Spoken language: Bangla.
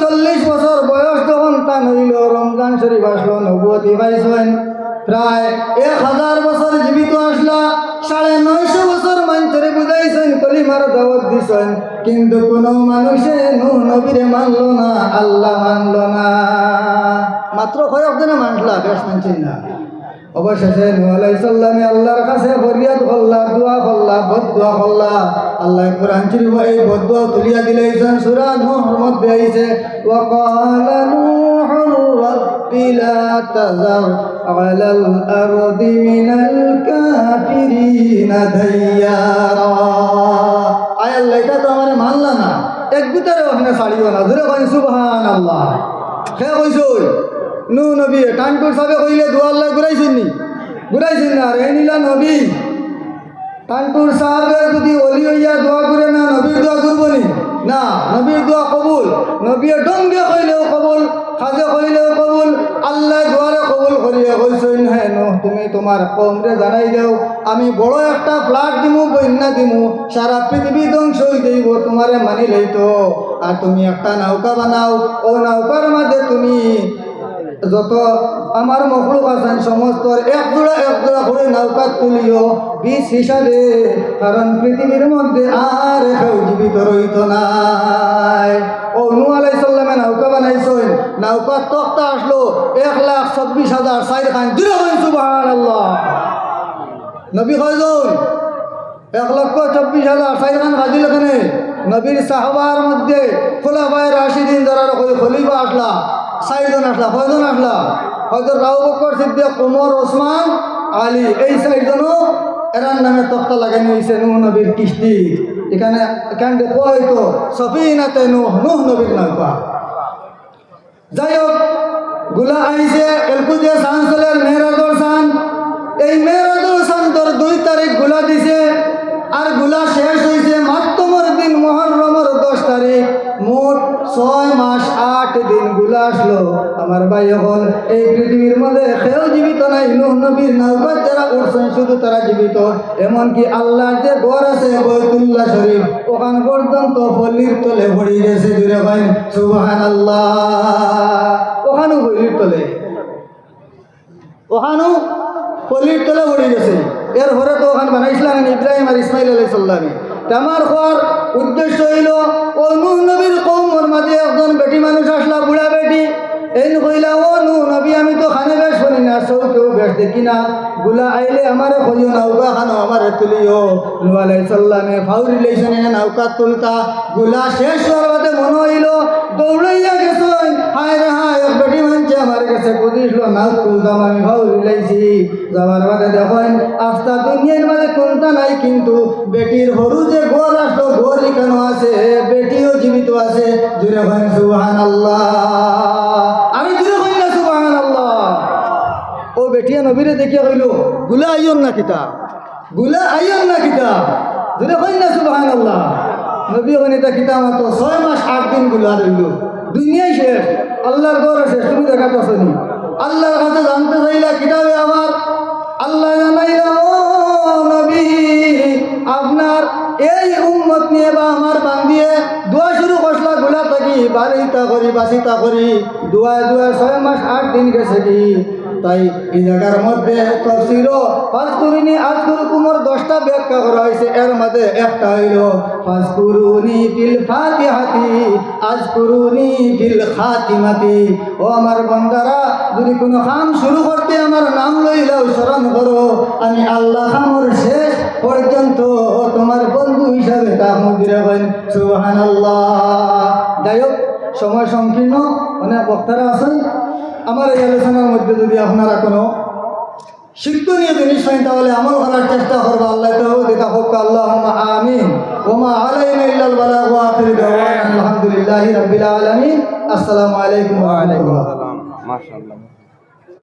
চল্লিশ বছর বয়স যখন তান হইল, রমজান শরীফ আসলো নবুয়তি পাইছেন প্রায় এক হাজার বছর জীবিত আসলা, সাড়ে নয়শো বছর মানুষের বুঝাইছেন, কলিমার দাওয়াত দিছেন। কিন্তু কোনো মানুষে নূহ নবীরে মানলো না, আল্লাহ মানলো না। মাত্র কয়েক দিনে মানলা, বেশ মানছেন না। অবশেষে সালামে আল্লাহর কাছে ফরিয়াদ করলা দোয়া করলা বদ দোয়া করলা আল্লাহ কোরআন শরীফ এই বদ দোয়া তুলিয়া দিলেছেন সূরা নূহর মধ্যে আইছে মিনাল না। এক না। ধরে কই সুবহানাল্লাহ। সে কইছই নু নবী টানপুর সাবে কইলে দোয়া ঘুরাইছেন নি ঘুরাইছেন না, রে নিলা নবী। টানপুর সাহেবের যদি অলি হইয়া দোয়া করে না, নবীর দোয়া করব নি? নবীর দোয়া কবুল। নবী ডঙ্গে কইলেও কবুল, খাজে কইলেও কবুল, আল্লাহ দোয়ারে কবুল করিয়া কইছেন হ্যাঁ তুমি তোমার কমরে জানাই দাও, আমি বড় একটা ফ্লাট দিমু, বন্যা দিমু, সারা পৃথিবী ধ্বংস হয়ে যাইব, তোমারে মানি লইতো আর তুমি একটা নৌকা বানাও, ও নৌকার যত আমার মখলুক আছেন সমস্ত এক জোড়া এক জোড়া করে নৌকা তুলিও বিষ হিসাবে, কারণ পৃথিবীর মধ্যে আর কেউ জীবিত রইত নাই। ও নু আলাই সাল্লামে নৌকা বানাইছেন নৌকার তক্তা আসলো, এক লাখ চব্বিশ হাজার চার খান দূরে সুবাহ আল্লাহ নবী কয়জন? এক লক্ষ চব্বিশ হাজার চার খান বাজিল এখানে। নবীর সাহবার মধ্যে দিন ধরার ওই খলিফা আসলা চারজন আসলা কয়জন আসলা। হয়তো রাউ বকর সিদ্দিক কোমর ওসমান আলী, এই চারজনও এরার নামে তক্তা লাগানো হয়েছে নুহ নবীর কিস্তি। এখানে এখান দেখো হয়তো সফিনাতে নুহ নুহ নবীর নৌকা যাই হোকগুলা আইছে এলকুজে সানসলের মেহরাজর সান এই মেহরাজর আসলো। আমার ভাই এখন এই পৃথিবীর মধ্যে কেউ জীবিত নাই। নুহ নবীর নৌকা যারা উঠছেন শুধু তারা জীবিত। এমনকি আল্লাহর যে ঘর আছে, বৈতুল্লাহ শরীফ, ওখান পর্যন্ত পল্লীর তলে ভরি গেছে দূরে ভাই। সুবাহান আল্লাহ ওখানেও পল্লীর তলে। ওখানেও পল্লীর তলে ভরি গেছে। এর ঘরে তো ওখান বানাইছিলাম ইব্রাহিম আর ইসমাইল আলাই সাল্লামী আমার ঘর উদ্দেশ্য হইল দেখি না। গুলা আইলে আমারে কইও নৌকা খানো, আমারে তুলিও। নু আলাই সাল্লামে ফাউরি লইছেন, এনে নৌকা তুলতা। গুলা শেষ হওয়ার বাদে মনে হইল, দৌড়াইয়া গেছেন হায় রে হায় বেটি মানছে আমার কাছে বুঝিসলো নাও তুলতাম আমি ফাউরি লাইছি। যাওয়ার বাদে দেখেন আস্তা দুনিয়ার মাঝে কোনটা নাই, কিন্তু বেটির হরু যে গোর আসলো গোরই কেন আছে, বেটিও জীবিত আছে। জুড়ে ভাই সুহান আল্লাহ আমি জুড়ে ভাই না সুহান আল্লাহ ও বেটিয়া নবীরে দেখিয়া কইল, গুলা আইয়ন না কিতা গুলা আইয়ন না কিতা জুড়ে ভাই না সুহান আল্লাহ নবী ওখানে এটা কিতা মাত্র ছয় মাস আট দিনগুলা রইল। দুনিয়াই শেষ, আল্লাহর গড় শেষ, তুমি দেখা পাচ্ছি আল্লাহর কাছে জানতে চাইলা কিতাবে আমার। আল্লাহ জানাইলা, ও নবী, আপনার এই উম্মত নিয়ে বা আমার বান্দিয়ে দোয়া শুরু করলা গুলা থাকি, বাড়িতা করি, বাসিতা করি, দুয়ায় দুয়ায় ছয় মাস আট দিন গেছে কি? তাই এই জায়গার মধ্যে তফসিল পাঁচ করিনি আজ গুরু কুমোর দশটা ব্যাখ্যা করা হয়েছে। এর মধ্যে একটা হইল পাঁচ কুরুনি বিল ফাতিহাতি বিল খাতিমাতি। ও আমার বন্দারা, যদি কোনো কাম শুরু করতে আমার নাম লইলাও স্মরণ করো, আমি আল্লাহ খামর শেষ পর্যন্ত তোমার বন্ধু হিসাবে তা মন্দিরে সুহান আল্লাহ যাই হোক, সময় সংকীর্ণ, অনেক বক্তারা আছেন। আমার এই আলোচনার মধ্যে যদি আপনারা কোনো শিক্ষণীয় জিনিস হয় তাহলে আমল করার চেষ্টা করব, আল্লাহ তো দেখা হোক আল্লাহ আমিন। ওমা আলাইনা ইল্লাল বালাগ ওয়া আখির দাওয়ানা আলহামদুলিল্লাহি রাব্বিল আলামিন। আসসালামু আলাইকুম ওয়া রাহমাতুল্লাহ। মাশাআল্লাহ।